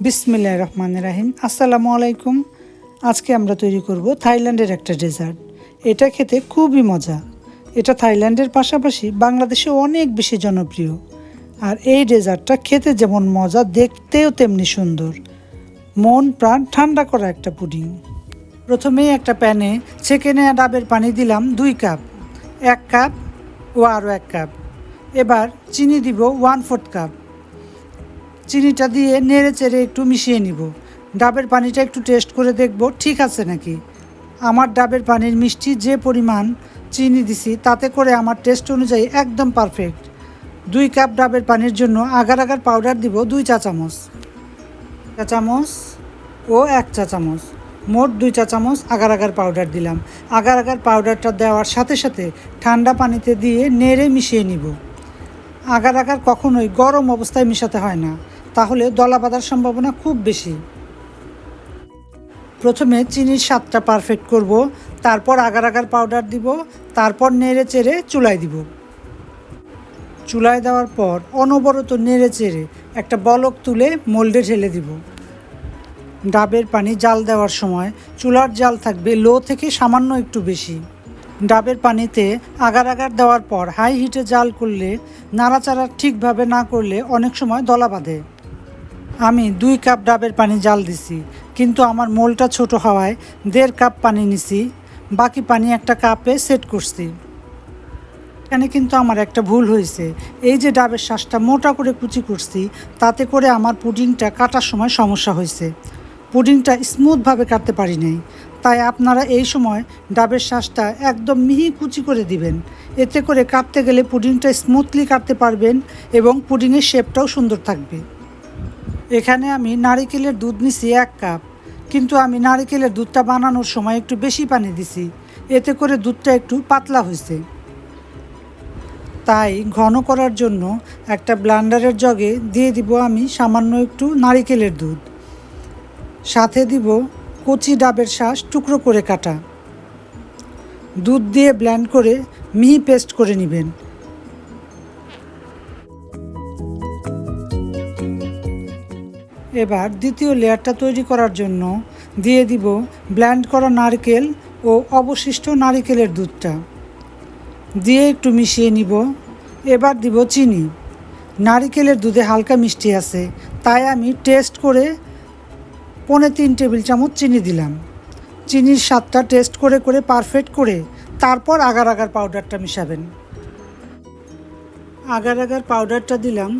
বিসমিল্লাহ রহমান রাহিম। আসসালামু আলাইকুম। আজকে আমরা তৈরি করব থাইল্যান্ডের একটা ডেজার্ট। এটা খেতে খুবই মজা। এটা থাইল্যান্ডের পাশাপাশি বাংলাদেশে অনেক বেশি জনপ্রিয়। আর এই ডেজার্টটা খেতে যেমন মজা, দেখতেও তেমনি সুন্দর। মন, প্রাণ ঠান্ডা করা একটা পুডিং। প্রথমেই একটা প্যানে ছেঁকে ডাবের পানি দিলাম দুই কাপ। এক কাপ ও আরও এক কাপ। এবার চিনি দিব ওয়ান ফোর্থ কাপ। চিনিটা দিয়ে নেড়ে চেড়ে একটু মিশিয়ে নিব। ডাবের পানিটা একটু টেস্ট করে দেখব, ঠিক আছে নাকি? আমার ডাবের পানির মিষ্টি যে পরিমাণ চিনি দিছি, তাতে করে আমার টেস্ট অনুযায়ী একদম পারফেক্ট দুই কাপ ডাবের পানির জন্য আগার আগার পাউডার দিব দুই চা চামচ। চা চামচ ও এক চা চামচ। মোট দুই চা চামচ আগার আগার পাউডার দিলাম। আগার আগার পাউডারটা দেওয়ার সাথে সাথে ঠান্ডা পানিতে দিয়ে নেড়ে মিশিয়ে নিব। আগার আগার কখনোই গরম অবস্থায় মিশাতে হয় না। তাহলে দলা বাঁধার সম্ভাবনা খুব বেশি। প্রথমে চিনির স্বাদটা পারফেক্ট করব, তারপর আগার আগার পাউডার দিব, তারপর নেড়ে চেড়ে চুলায় দিব। চুলায় দেওয়ার পর অনবরত নেড়ে চেড়ে একটা বলক তুলে মোল্ডে ঢেলে দিব। ডাবের পানি জাল দেওয়ার সময় চুলার জাল থাকবে লো থেকে সামান্য একটু বেশি। ডাবের পানিতে আগার আগার দেওয়ার পর হাই হিটে জাল করলে, নাড়াচাড়া ঠিকভাবে না করলে অনেক সময় দলা বাঁধে। আমি দুই কাপ ডাবের পানি জাল দিছি, কিন্তু আমার মোলটা ছোট হওয়ায় দেড় কাপ পানি নিছি, বাকি পানি একটা কাপে সেট করছি। এখানে কিন্তু আমার একটা ভুল হয়েছে। এই যে ডাবের শ্বাসটা মোটা করে কুচি করছি, তাতে করে আমার পুডিংটা কাটার সময় সমস্যা হয়েছে। পুডিংটা স্মুথভাবে কাটতে পারি নাই। তাই আপনারা এই সময় ডাবের শ্বাসটা একদম মিহি কুচি করে দিবেন। এতে করে কাটতে গেলে পুডিংটা স্মুথলি কাটতে পারবেন এবং পুডিংয়ের শেপটাও সুন্দর থাকবে। এখানে আমি নারিকেলের দুধ নিছি এক কাপ, কিন্তু আমি নারিকেলের দুধটা বানানোর সময় একটু বেশি পানি দিছি, এতে করে দুধটা একটু পাতলা হয়েছে। তাই ঘন করার জন্য একটা ব্লান্ডারের জগে দিয়ে দিব আমি সামান্য একটু নারিকেলের দুধ। সাথে দিব কচি ডাবের শ্বাস টুকরো করে কাটা। দুধ দিয়ে ব্ল্যান্ড করে মিহি পেস্ট করে নেবেন। এবার দ্বিতীয় লেয়ারটা তৈরি করার জন্য দিয়ে দিব ব্ল্যান্ড করা নারকেল ও অবশিষ্ট নারিকেলের দুধটা। দিয়ে একটু মিশিয়ে নিব। এবার দিব চিনি। নারিকেলের দুধে হালকা মিষ্টি আছে, তাই আমি টেস্ট করে পনে তিন টেবিল চামচ চিনি দিলাম। চিনির স্বাদটা টেস্ট করে করে, পারফেক্ট করে তারপর আগার আগার পাউডারটা মিশাবেন। আগার আগার পাউডারটা দিলাম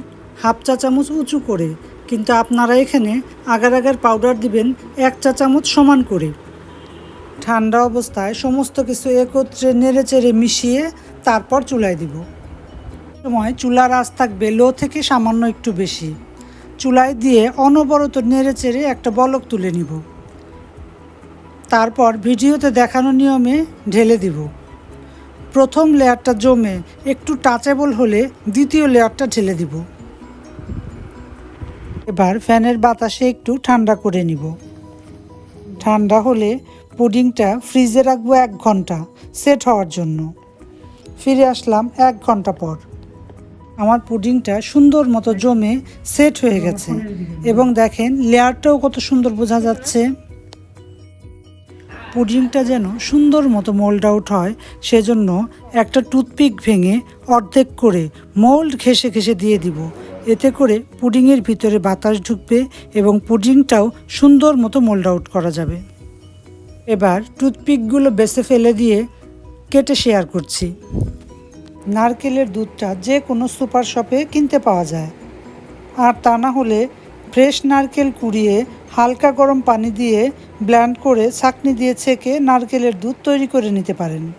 হাফ চা চামচ উঁচু করে। কিন্তু আপনারা এখানে আগার আগার পাউডার দিবেন এক চা চামচ সমান করে। ঠান্ডা অবস্থায় সমস্ত কিছু একত্রে নেড়ে চেড়ে মিশিয়ে তারপর চুলায় দিব। সময় চুলার আঁচ থাকবে লো থেকে সামান্য একটু বেশি। চুলায় দিয়ে অনবরত নেড়ে চেড়ে একটা বলক তুলে নিব। তারপর ভিডিওতে দেখানো নিয়মে ঢেলে দিব। প্রথম লেয়ারটা জমে একটু টাচেবল হলে দ্বিতীয় লেয়ারটা ঢেলে দিব। এবার ফ্যানের বাতাসে একটু ঠান্ডা করে নিব। ঠান্ডা হলে পুডিংটা ফ্রিজে রাখব এক ঘণ্টা, সেট হওয়ার জন্য। ফিরে আসলাম এক ঘণ্টা পর। আমার পুডিংটা সুন্দর মতো জমে সেট হয়ে গেছে এবং দেখেন লেয়ারটাও কত সুন্দর বোঝা যাচ্ছে। পুডিংটা যেন সুন্দর মতো মোল্ড আউট হয়, সেজন্য একটা টুথপিক ভেঙে অর্ধেক করে মোল্ড ঘেসে ঘেসে দিয়ে দিব। এতে করে পুডিংয়ের ভিতরে বাতাস ঢুকবে এবং পুডিংটাও সুন্দর মতো মোল্ড আউট করা যাবে। এবার টুথপিকগুলো বেছে ফেলে দিয়ে কেটে শেয়ার করছি। নারকেলের দুধটা যে কোনো সুপার শপে কিনতে পাওয়া যায়। আর তা না হলে ফ্রেশ নারকেল কুড়িয়ে হালকা গরম পানি দিয়ে ব্ল্যান্ড করে ছাকনি দিয়ে ছেঁকে নারকেলের দুধ তৈরি করে নিতে পারেন।